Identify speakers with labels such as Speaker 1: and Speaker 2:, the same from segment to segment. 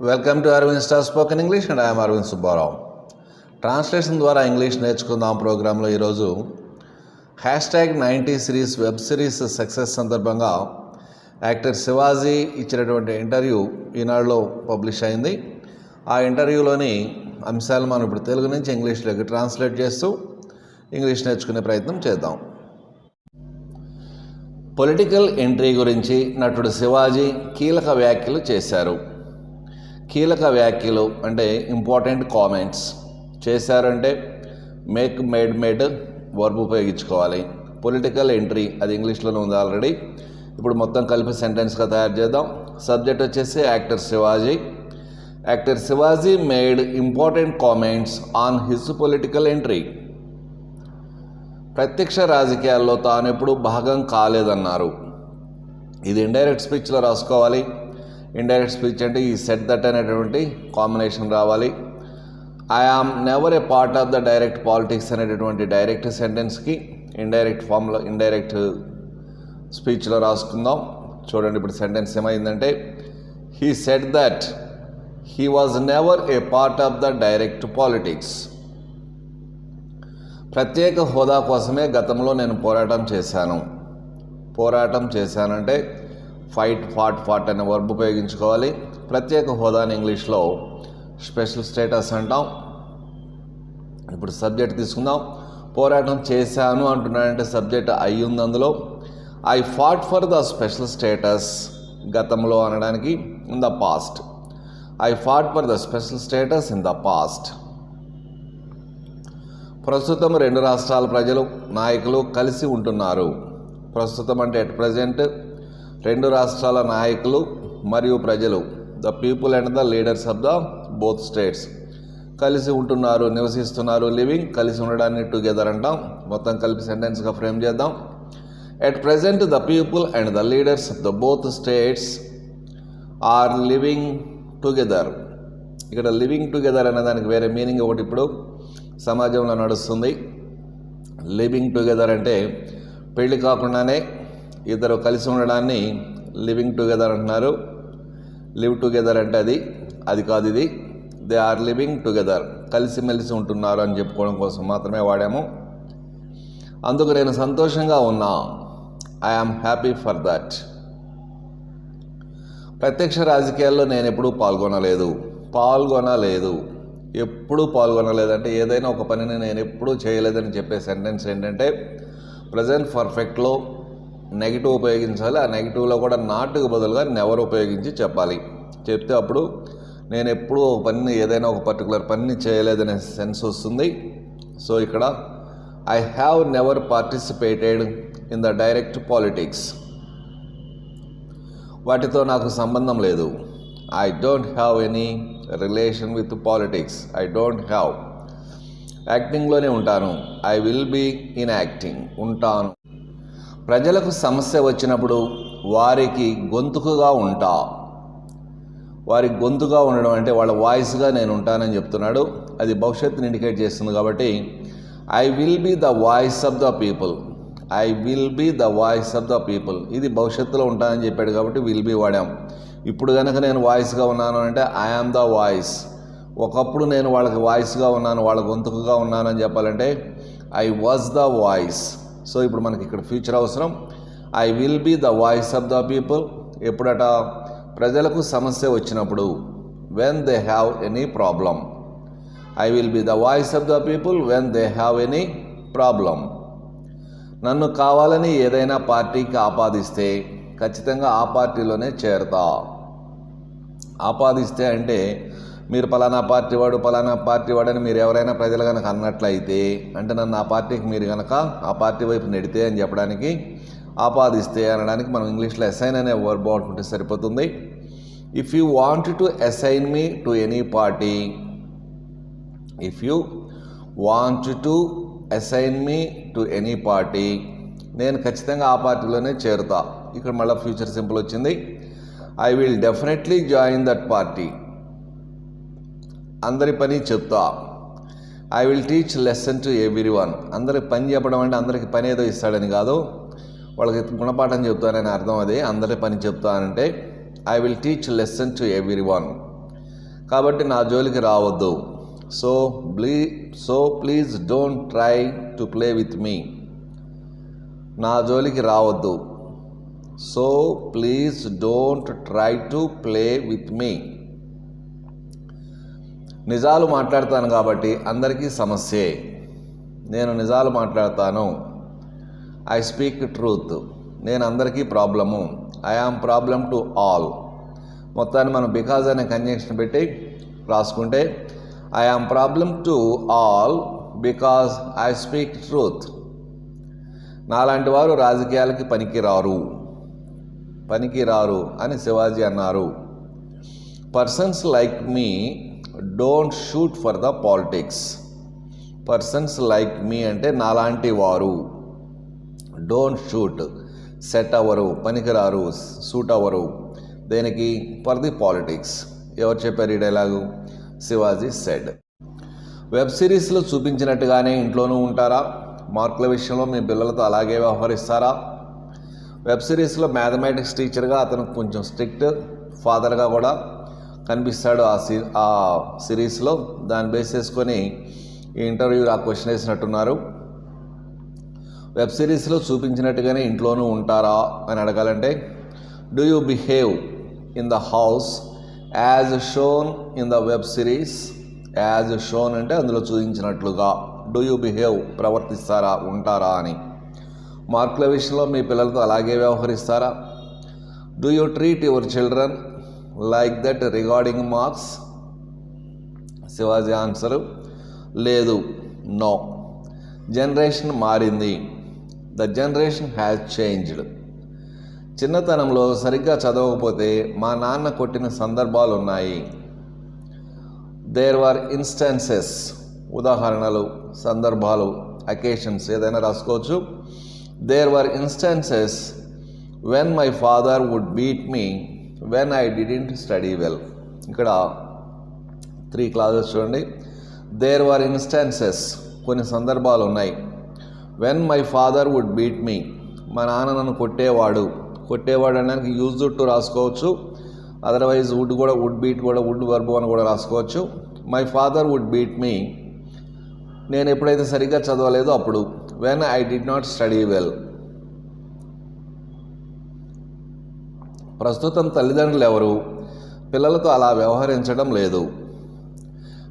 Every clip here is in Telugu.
Speaker 1: Welcome to Aravind star spoken English and I'm Aravind Subbarao translation ద్వారా ఇంగ్లీష్ నేర్చుకుందాం ప్రోగ్రాంలో ఈరోజు hash tag ninety series web series success సందర్భంగా యాక్టర్ శివాజీ ఇచ్చినటువంటి ఇంటర్వ్యూ ఈనాడులో పబ్లిష్ అయింది. ఆ ఇంటర్వ్యూలోని అంశాలు మనం ఇప్పుడు తెలుగు నుంచి ఇంగ్లీష్లోకి ట్రాన్స్లేట్ చేస్తూ ఇంగ్లీష్ నేర్చుకునే ప్రయత్నం చేద్దాం. పొలిటికల్ ఎంట్రీ గురించి నటుడు శివాజీ కీలక వ్యాఖ్యలు చేశారు. కీలక వ్యాఖ్యలు అంటే ఇంపార్టెంట్ కామెంట్స్ చేశారంటే మేక్ మేడ్ మేడ్ వర్బ్ ఉపయోగించుకోవాలి. పొలిటికల్ ఎంట్రీ అది ఇంగ్లీష్లోనే ఉంది ఆల్రెడీ ఇప్పుడు మొత్తం కలిపి సెంటెన్స్గా తయారు చేద్దాం. సబ్జెక్ట్ వచ్చేసి actor Shivaji. Actor Shivaji made important comments on his political entry ప్రత్యక్ష రాజకీయాల్లో తాను ఎప్పుడు భాగం కాలేదన్నారు. ఇది ఇండైరెక్ట్ స్పీచ్లో రాసుకోవాలి. ఇండైరెక్ట్ స్పీచ్ అంటే ఈ సెట్ దట్ అనేటువంటి కాంబినేషన్ రావాలి. I am never a part of the direct politics అనేటటువంటి డైరెక్ట్ సెంటెన్స్కి ఇండైరెక్ట్ ఫామ్లో ఇండైరెక్ట్ స్పీచ్లో రాసుకుందాం. చూడండి ఇప్పుడు సెంటెన్స్ ఏమైందంటే he said that he was never a part of the direct politics ప్రత్యేక హోదా కోసమే గతంలో నేను పోరాటం చేశాను. పోరాటం చేశానంటే ఫైట్ ఫాట్ ఫాట్ అనే వర్బ్ ఉపయోగించుకోవాలి. ప్రత్యేక హోదాని ఇంగ్లీష్లో స్పెషల్ స్టేటస్ అంటాం. ఇప్పుడు సబ్జెక్ట్ తీసుకుందాం. పోరాటం చేశాను అంటున్నాడంటే సబ్జెక్ట్ అయ్యింది అందులో. I fought for the special status గతంలో అనడానికి in the past I fought for the special status in the past ప్రస్తుతం రెండు రాష్ట్రాల ప్రజలు నాయకులు కలిసి ఉంటున్నారు. ప్రస్తుతం అంటే ఎట్ ప్రజెంట్ రెండు రాష్ట్రాల నాయకులు మరియు ప్రజలు. The people and the leaders of the both states కలిసి ఉంటున్నారు నివసిస్తున్నారు లివింగ్ కలిసి ఉండడాన్ని టుగెదర్ అంటాం. మొత్తం కలిపి సెంటెన్స్గా ఫ్రేమ్ చేద్దాం. At present the people and the leaders of the both states are living together ఇక్కడ లివింగ్ టుగెదర్ అనే దానికి వేరే మీనింగ్ ఒకటి ఇప్పుడు సమాజంలో నడుస్తుంది. లివింగ్ టుగెదర్ అంటే పెళ్ళి కాకుండానే ఇద్దరు కలిసి ఉండడాన్ని లివింగ్ టుగెదర్ అంటున్నారు. లివ్ టుగెదర్ అంటే అది అది కాదు ఇది. దే ఆర్ లివింగ్ టుగెదర్ కలిసిమెలిసి ఉంటున్నారు అని చెప్పుకోవడం కోసం మాత్రమే వాడాము. అందుకు నేను సంతోషంగా ఉన్నా. ఐఆమ్ హ్యాపీ ఫర్ దట్ ప్రత్యక్ష రాజకీయాల్లో నేను ఎప్పుడూ పాల్గొనలేదు. పాల్గొనలేదు. ఎప్పుడూ పాల్గొనలేదంటే ఏదైనా ఒక పనిని నేను ఎప్పుడూ చేయలేదని చెప్పే సెంటెన్స్ ఏంటంటే ప్రజెంట్ పర్ఫెక్ట్లో నెగిటివ్ ఉపయోగించాలి. ఆ నెగిటివ్లో కూడా నాటుకు బదులుగా నెవర్ ఉపయోగించి చెప్పాలి. చెప్తే అప్పుడు నేను ఎప్పుడూ ఒక పనిని ఏదైనా ఒక పర్టికులర్ పని చేయలేదనే సెన్స్ వస్తుంది. సో ఇక్కడ I have never participated in the direct politics వాటితో నాకు సంబంధం లేదు. I don't have any relation with politics I don't have యాక్టింగ్లోనే ఉంటాను. I will be in acting ఉంటాను. ప్రజలకు సమస్య వచ్చినప్పుడు వారికి గొంతుకుగా ఉంటా. వారి గొంతుగా ఉండడం అంటే వాళ్ళ వాయిస్గా నేను ఉంటానని చెప్తున్నాడు. అది భవిష్యత్తుని ఇండికేట్ చేస్తుంది కాబట్టి I will be the voice of the people I will be the voice of the people ఇది భవిష్యత్తులో ఉంటానని చెప్పాడు కాబట్టి విల్ బీ వాడాం. ఇప్పుడు కనుక నేను వాయిస్గా ఉన్నాను అంటే ఐ ఆమ్ ద వాయిస్ ఒకప్పుడు నేను వాళ్ళకి వాయిస్గా ఉన్నాను వాళ్ళ గొంతుకుగా ఉన్నానని చెప్పాలంటే I was the voice so ఇప్పుడు మనకి ఇక్కడ ఫ్యూచర్ అవసరం. I will be the voice of the people ఎప్పుడట? ప్రజలకు సమస్య వచ్చినప్పుడు. When they have any problem I will be the voice of the people when they have any problem నన్ను కావాలని ఏదైనా పార్టీకి ఆపాదిస్తే ఖచ్చితంగా ఆ పార్టీలోనే చేరతా. ఆపాదిస్తే అంటే మీరు పలానా పార్టీ వాడు పలానా పార్టీ వాడని మీరు ఎవరైనా ప్రజలు కనుక అన్నట్లయితే అంటే నన్ను ఆ పార్టీకి మీరు కనుక ఆ పార్టీ వైపు నెడితే అని చెప్పడానికి ఆపాదిస్తే అనడానికి మనం ఇంగ్లీష్లో అసైన్ అనే వర్డ్ బాగుంటుంటే సరిపోతుంది. If you want to assign me to any party if you want to assign me to any party నేను ఖచ్చితంగా ఆ పార్టీలోనే చేరుతా. ఇక్కడ మళ్ళీ ఫ్యూచర్ సింపుల్ వచ్చింది. I will definitely join that party అందరి పని చెప్తా. I will teach lesson to everyone అందరి పని చెప్పడం అంటే అందరికి పని ఏదో ఇస్తాడని కాదు. వాళ్ళకి గుణపాఠం చెప్తానని అర్థం అదే. అందరి పని చెప్తానంటే I will teach lesson to everyone కాబట్టి నా జోలికి రావద్దు. So plea so please don't try to play with me నా జోలికి రావద్దు. So please don't try to play with me నిజాలు మాట్లాడతాను కాబట్టి అందరికీ సమస్యే. నేను నిజాలు మాట్లాడతాను. ఐ స్పీక్ ట్రూత్ నేను అందరికీ problem. I am problem to all మొత్తాన్ని మనం బికాజ్ అనే కంజంక్షన్ పెట్టి రాసుకుంటే I am problem to all because I speak truth నాలాంటి వారు రాజకీయాలకి పనికిరారు. పనికిరారు అని శివాజీ అన్నారు. Persons like me don't suit for the politics persons like me అంటే నాలాంటి వారు. డోంట్ షూట్ సెట్ అవ్వరు పనికిరారు సూట్ అవ్వరు దేనికి? ఫర్ ది పాలిటిక్స్ ఎవరు చెప్పారు ఈ డైలాగు? శివాజీ సెడ్ వెబ్ సిరీస్లో చూపించినట్టుగానే ఇంట్లోనూ ఉంటారా? మార్కుల విషయంలో మీ పిల్లలతో అలాగే వ్యవహరిస్తారా? వెబ్ సిరీస్లో మ్యాథమెటిక్స్ టీచర్గా అతను కొంచెం స్ట్రిక్ట్ ఫాదర్గా కూడా. కనిపిస్తాడు ఆ సి ఆ సిరీస్లో. దాన్ని బేస్ చేసుకొని ఈ ఆ క్వశ్చన్ వేసినట్టున్నారు. వెబ్ సిరీస్లో చూపించినట్టుగానే ఇంట్లోనూ ఉంటారా అని అడగాలంటే do you behave in the house as shown in the web series as shown అంటే అందులో చూపించినట్లుగా. డూ యూ బిహేవ్ ప్రవర్తిస్తారా? ఉంటారా? అని. మార్కుల విషయంలో మీ పిల్లలతో అలాగే వ్యవహరిస్తారా? Do you treat your children like that regarding marks Shivaji answer లేదు నో జనరేషన్ మారింది. ద జనరేషన్ హ్యాస్ చేంజ్డ్ చిన్నతనంలో సరిగ్గా చదవకపోతే మా నాన్న కొట్టిన సందర్భాలు ఉన్నాయి దేర్ వర్ ఇన్స్టెన్సెస్ ఉదాహరణలు సందర్భాలు అకేషన్స్ ఏదైనా రాసుకోవచ్చు. There were instances when my father would beat me when I didn't study well ఇక్కడ త్రీ క్లాజెస్ చూడండి. దేర్ వర్ ఇన్స్టాన్సెస్ కొన్ని సందర్భాలు ఉన్నాయి. When my father would beat me మా నాన్న నన్ను కొట్టేవాడు. కొట్టేవాడు అనడానికి యూజ్ టు రాసుకోవచ్చు. అదర్వైజ్ వుడ్ కూడా వుడ్ బీట్ కూడా వుడ్ వర్బు అని కూడా రాసుకోవచ్చు. My father would beat me నేను ఎప్పుడైతే సరిగ్గా చదవలేదో అప్పుడు. When I did not study well ప్రస్తుతం తల్లిదండ్రులు ఎవరు? పిల్లలతో అలా వ్యవహరించడం లేదు.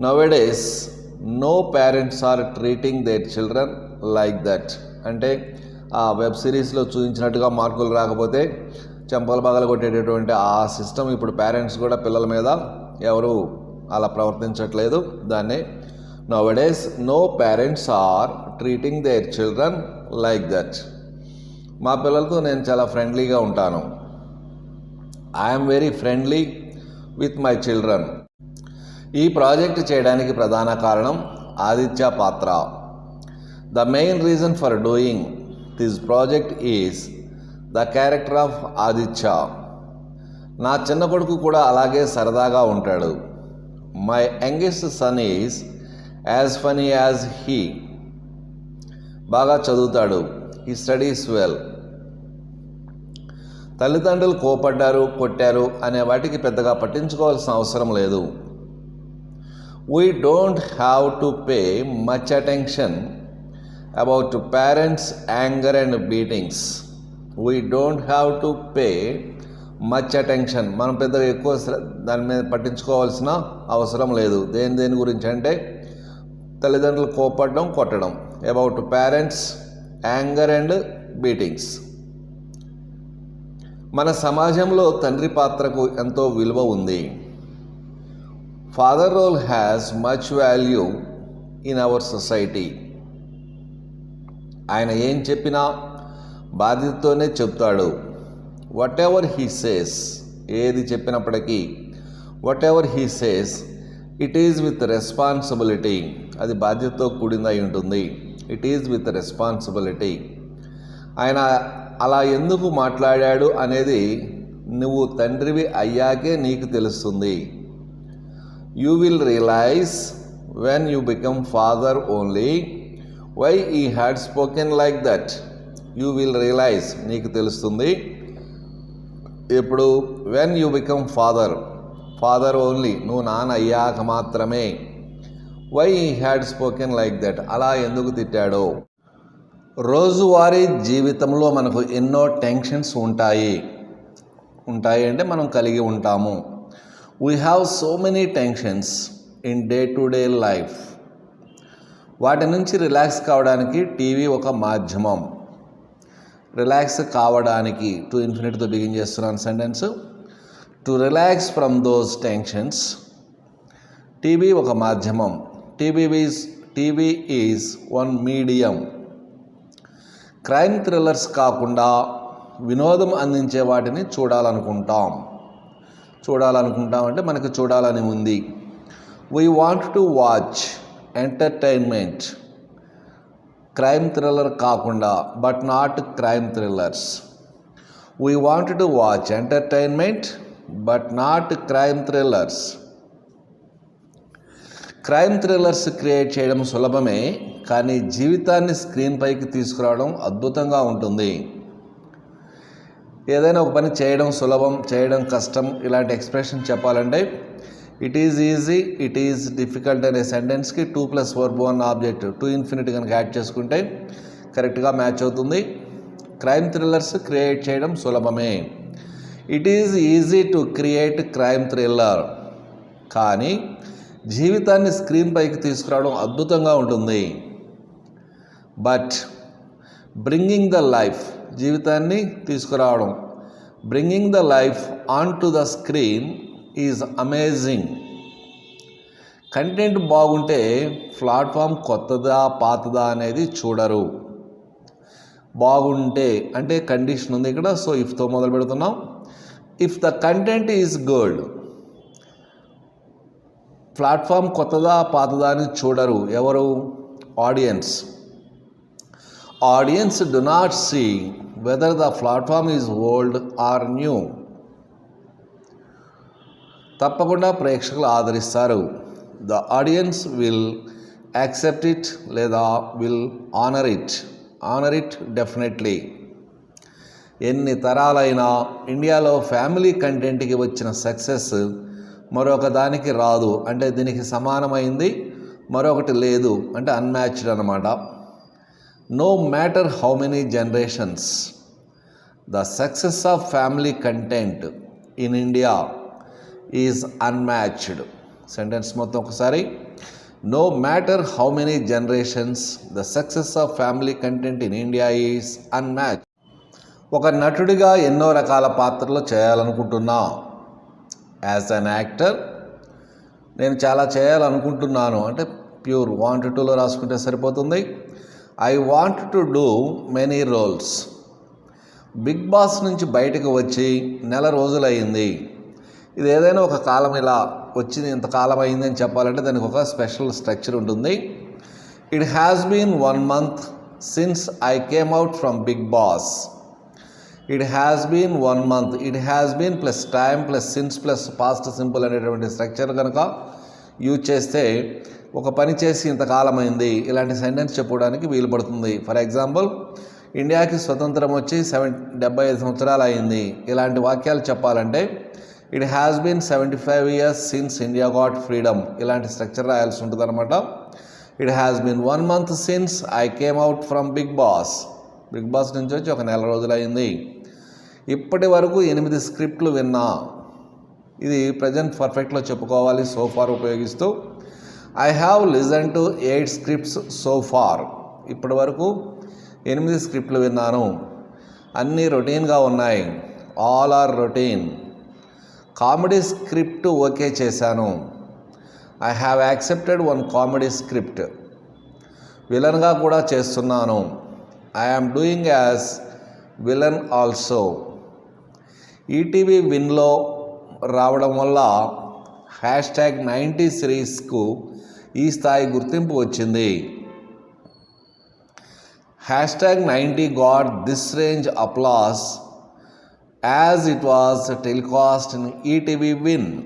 Speaker 1: Nowadays no parents are treating their children like that అంటే ఆ వెబ్ సిరీస్లో చూపించినట్టుగా మార్కులు రాకపోతే చెంపలు పగలు కొట్టేటటువంటి ఆ సిస్టమ్ ఇప్పుడు పేరెంట్స్ కూడా పిల్లల మీద ఎవరు అలా ప్రవర్తించట్లేదు. దాన్ని nowadays no parents are treating their children like that మా పిల్లలతో నేను చాలా ఫ్రెండ్లీగా ఉంటాను. I'm very friendly with my children ఈ ప్రాజెక్ట్ చేయడానికి ప్రధాన కారణం ఆదిత్య పాత్ర. The main reason for doing this project is the character of Aditya. నా చిన్న కొడుకు కూడా అలాగే సరదాగా ఉంటాడు. My youngest son is as funny as he బాగా చదువుతాడు. ఈ స్టడీస్ వెల్ తల్లిదండ్రులు కోపడ్డారు కొట్టారు అనే వాటికి పెద్దగా పట్టించుకోవాల్సిన అవసరం లేదు. We don't have to pay much attention about parents anger and beatings we don't have to pay much attention మనం పెద్దగా ఎక్కువ దాని మీద పట్టించుకోవాల్సిన అవసరం లేదు. దేని దేని గురించి అంటే తల్లిదండ్రులు కోపడడం కొట్టడం about parents anger and beatings మన సమాజంలో తండ్రి పాత్రకు ఎంతో విలువ ఉంది. Father role has much value in our society ఆయన ఏం చెప్పినా బాధ్యతతోనే చెప్తాడు. వాట్ ఎవర్ హీ సేస్ ఏది చెప్పినప్పటికీ whatever he says it is with responsibility అది బాధ్యతతో కూడిందై ఉంటుంది. ఇట్ ఈజ్ విత్ రెస్పాన్సిబిలిటీ ఆయన అలా ఎందుకు మాట్లాడాడు అనేది నువ్వు తండ్రివి అయ్యాకే నీకు తెలుస్తుంది. You will realise when you become father only why he had spoken like that you will realise నీకు తెలుస్తుంది. ఇప్పుడు when you become father father only నువ్వు నాన్న అయ్యాక మాత్రమే why had spoken like that అలా ఎందుకు తిట్టాడో? రోజువారీ జీవితంలో మనకు ఎన్నో టెన్షన్స్ ఉంటాయి. ఉంటాయి అంటే మనం కలిగి ఉంటాము. We have so many tensions in day to day life వాటి నుంచి రిలాక్స్ కావడానికి టీవీ ఒక మాధ్యమం. రిలాక్స్ కావడానికి టు ఇన్ఫినిట్తో బిగిన్ చేస్తున్నాను sentence to relax from those tensions TV ఒక మాధ్యమం. TV is TV is one medium crime thrillers కాకుండా వినోదం అందించే వాటిని చూడాలనుకుంటాం. చూడాలనుకుంటాం అంటే చూడాలని ఉంది. We want to watch entertainment crime thriller కాకుండా but not crime thrillers we want to watch entertainment but not crime thrillers crime thrillers create చేయడం సులభమే కానీ జీవితాన్ని స్క్రీన్ పైకి తీసుకురావడం అద్భుతంగా ఉంటుంది. ఏదైనా ఒక పని చేయడం సులభం చేయడం కష్టం ఇలాంటి ఎక్స్ప్రెషన్ చెప్పాలంటే it is easy it is difficult అనే సెంటెన్స్కి to plus for one object to infinite కనుక యాడ్ చేసుకుంటే కరెక్ట్గా మ్యాచ్ అవుతుంది. క్రైమ్ థ్రిల్లర్స్ క్రియేట్ చేయడం సులభమే. It is easy to create crime thriller కానీ జీవితాన్ని స్క్రీన్ పైకి తీసుకురావడం అద్భుతంగా ఉంటుంది. బట్ బ్రింగింగ్ ద లైఫ్ జీవితాన్ని తీసుకురావడం bringing the life on to the screen is amazing content బాగుంటే ప్లాట్ఫామ్ కొత్తదా పాతదా అనేది చూడరు. బాగుంటే అంటే కండిషన్ ఉంది ఇక్కడ సో ఇఫ్తో మొదలు పెడుతున్నాం. If the content is good platform కొత్తదా పాతదా అని చూడరు ఎవరు? Audience audience do not see whether the platform is old or new తప్పకుండా ప్రేక్షకులు ఆదరిస్తారు. The audience will accept it లేదా will honour it honour it definitely ఎన్ని తరాలైనా ఇండియాలో ఫ్యామిలీ కంటెంట్కి వచ్చిన సక్సెస్ మరొక దానికి రాదు. అంటే దీనికి సమానమైంది మరొకటి లేదు. అంటే అన్మ్యాచ్డ్ అనమాట no matter how many generations the success of family content in India is unmatched sentence మొత్తం ఒకసారి. No matter how many generations the success of family content in India is unmatch ఒక నటుడిగా ఎన్నో రకాల పాత్రలు చేయాలనుకుంటున్నా. యాజ్ అన్ యాక్టర్ నేను చాలా చేయాలనుకుంటున్నాను. అంటే ప్యూర్ వాంట్ టూలో రాసుకుంటే సరిపోతుంది. I want to do many roles Bigg Boss నుంచి బయటకు వచ్చి నెల రోజులయ్యింది. ఇది ఏదైనా ఒక కాలం ఇలా వచ్చింది ఇంతకాలం అయింది అని చెప్పాలంటే దానికి ఒక స్పెషల్ స్ట్రక్చర్ ఉంటుంది. It has been one month since I came out from Bigg Boss it has been one month it has been plus time plus since plus past simple అనేటువంటి స్ట్రక్చర్ కనుక యూజ్ చేస్తే ఒక పని చేసి ఇంతకాలం అయింది ఇలాంటి సెంటెన్స్ చెప్పడానికి వీలు పడుతుంది. ఫర్ ఎగ్జాంపుల్ ఇండియాకి స్వతంత్రం వచ్చి సెవెన్ డెబ్బై ఐదు సంవత్సరాలు అయింది. ఇలాంటి వాక్యాలు చెప్పాలంటే it has been seventy five years since India got freedom ఇలాంటి స్ట్రక్చర్ రాయాల్సి ఉంటుంది అనమాట it has been one month since I came out from Bigg Boss Bigg Boss నుంచి వచ్చి ఒక నెల రోజులైంది. ఇప్పటి వరకు ఎనిమిది స్క్రిప్ట్లు విన్నా. ఇది ప్రజెంట్ పర్ఫెక్ట్లో చెప్పుకోవాలి సో ఫార్ ఉపయోగిస్తూ. I have listen to eight scripts so far ఇప్పటి వరకు ఎనిమిది స్క్రిప్ట్లు విన్నాను. అన్నీ రొటీన్గా ఉన్నాయి. All are routine comedy script okay చేశాను. I have accepted one comedy script. విలన్గా కూడా చేస్తున్నాను. I am doing as villain also ETV విన్లో రావడం వల్ల హ్యాష్ ట్యాగ్ నైంటీ సిరీస్కు ఈ స్థాయి గుర్తింపు వచ్చింది. Hash tag ninety got this range applause as it was telecast in ETV Win.